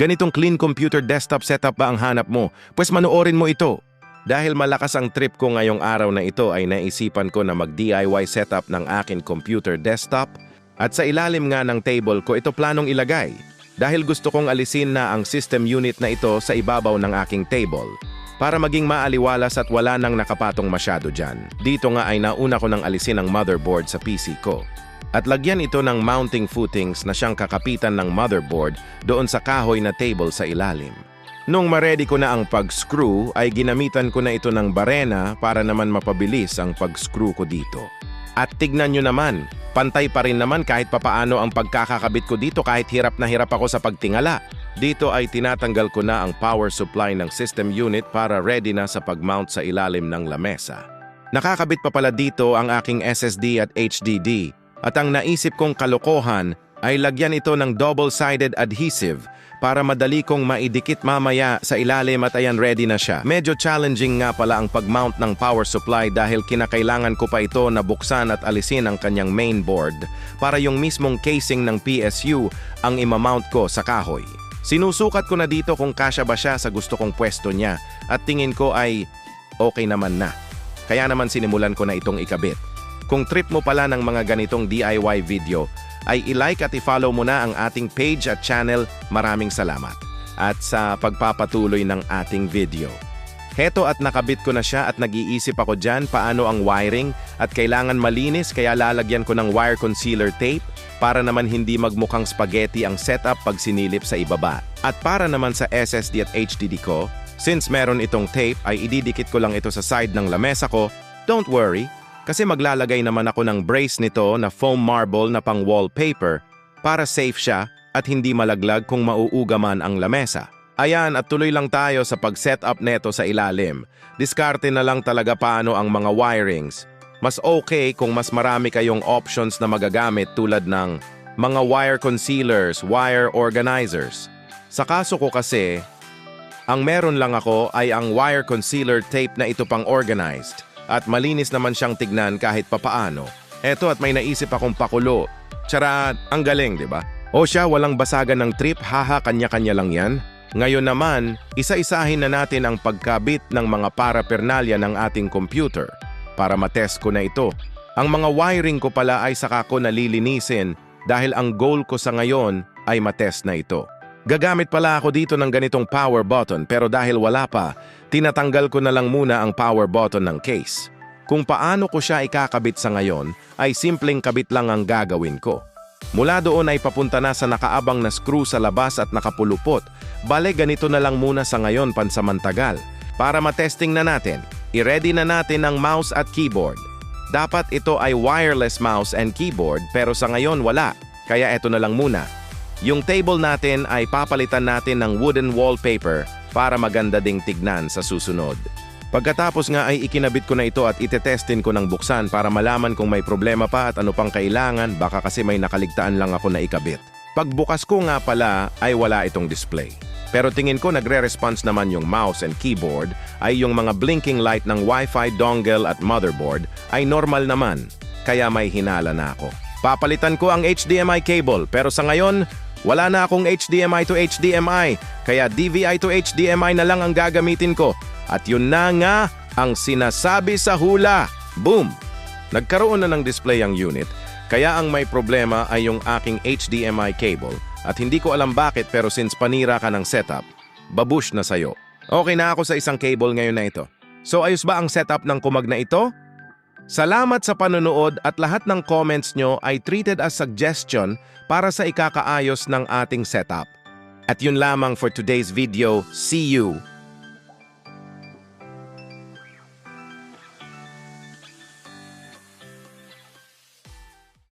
Ganitong clean computer desktop setup ba ang hanap mo? Pues manoorin mo ito. Dahil malakas ang trip ko ngayong araw na ito ay naisipan ko na mag-DIY setup ng akin computer desktop at sa ilalim nga ng table ko ito planong ilagay dahil gusto kong alisin na ang system unit na ito sa ibabaw ng aking table para maging maaliwalas at wala nang nakapatong masyado dyan. Dito nga ay nauna ko nang alisin ang motherboard sa PC ko. At lagyan ito ng mounting footings na siyang kakapitan ng motherboard doon sa kahoy na table sa ilalim. Nung maredy ko na ang pag-screw ay ginamitan ko na ito ng barena para naman mapabilis ang pag-screw ko dito. At tignan nyo naman, pantay pa rin naman kahit papaano ang pagkakakabit ko dito kahit hirap na hirap ako sa pagtingala. Dito ay tinatanggal ko na ang power supply ng system unit para ready na sa pag-mount sa ilalim ng lamesa. Nakakabit pa pala dito ang aking SSD at HDD at ang naisip kong kalokohan ay lagyan ito ng double-sided adhesive para madali kong maidikit mamaya sa ilalim at ayan ready na siya. Medyo challenging nga pala ang pag-mount ng power supply dahil kinakailangan ko pa ito na buksan at alisin ang kanyang main board para yung mismong casing ng PSU ang imamount ko sa kahoy. Sinusukat ko na dito kung kasya ba siya sa gusto kong pwesto niya at tingin ko ay okay naman na. Kaya naman sinimulan ko na itong ikabit. Kung trip mo pala ng mga ganitong DIY video, ay i-like at i-follow mo na ang ating page at channel. Maraming salamat. At sa pagpapatuloy ng ating video. Heto at nakabit ko na siya at nag-iisip ako dyan paano ang wiring at kailangan malinis kaya lalagyan ko ng wire concealer tape para naman hindi magmukhang spaghetti ang setup pag sinilip sa ibaba. At para naman sa SSD at HDD ko, since meron itong tape ay ididikit ko lang ito sa side ng lamesa ko, don't worry, kasi maglalagay naman ako ng brace nito na foam marble na pang wallpaper para safe siya at hindi malaglag kung mauuga man ang lamesa. Ayan at tuloy lang tayo sa pag-set up neto sa ilalim. Diskarte na lang talaga paano ang mga wirings. Mas okay kung mas marami kayong options na magagamit tulad ng mga wire concealers, wire organizers. Sa kaso ko kasi, ang meron lang ako ay ang wire concealer tape na ito pang organized at malinis naman siyang tignan kahit papaano. Eto at may naisip akong pakulo. Charot, ang galing, di ba? O siya, walang basagan ng trip, haha, kanya-kanya lang yan. Ngayon naman, isa-isahin na natin ang pagkabit ng mga parapernalya ng ating computer para matest ko na ito. Ang mga wiring ko pala ay saka ko nalilinisin dahil ang goal ko sa ngayon ay matest na ito. Gagamit pala ako dito ng ganitong power button pero dahil wala pa, tinatanggal ko na lang muna ang power button ng case. Kung paano ko siya ikakabit sa ngayon, ay simpleng kabit lang ang gagawin ko. Mula doon ay papunta na sa nakaabang na screw sa labas at nakapulupot. Bale ganito na lang muna sa ngayon pansamantagal. Para matesting na natin, i-ready na natin ang mouse at keyboard. Dapat ito ay wireless mouse and keyboard pero sa ngayon wala, kaya ito na lang muna. Yung table natin ay papalitan natin ng wooden wallpaper para maganda ding tignan sa susunod. Pagkatapos nga ay ikinabit ko na ito at itetestin ko ng buksan para malaman kung may problema pa at ano pang kailangan baka kasi may nakaligtaan lang ako na ikabit. Pagbukas ko nga pala ay wala itong display. Pero tingin ko nagre-response naman yung mouse and keyboard ay yung mga blinking light ng Wi-Fi dongle at motherboard ay normal naman. Kaya may hinala na ako. Papalitan ko ang HDMI cable pero sa ngayon wala na akong HDMI to HDMI, kaya DVI to HDMI na lang ang gagamitin ko. At yun na nga ang sinasabi sa hula. Boom! Nagkaroon na ng display ang unit, kaya ang may problema ay yung aking HDMI cable. At hindi ko alam bakit pero since panira ka ng setup, babush na sayo. Okay na ako sa isang cable ngayon na ito. So ayos ba ang setup ng kumag na ito? Salamat sa panonood at lahat ng comments nyo ay treated as suggestion para sa ikakaayos ng ating setup. At yun lamang for today's video. See you!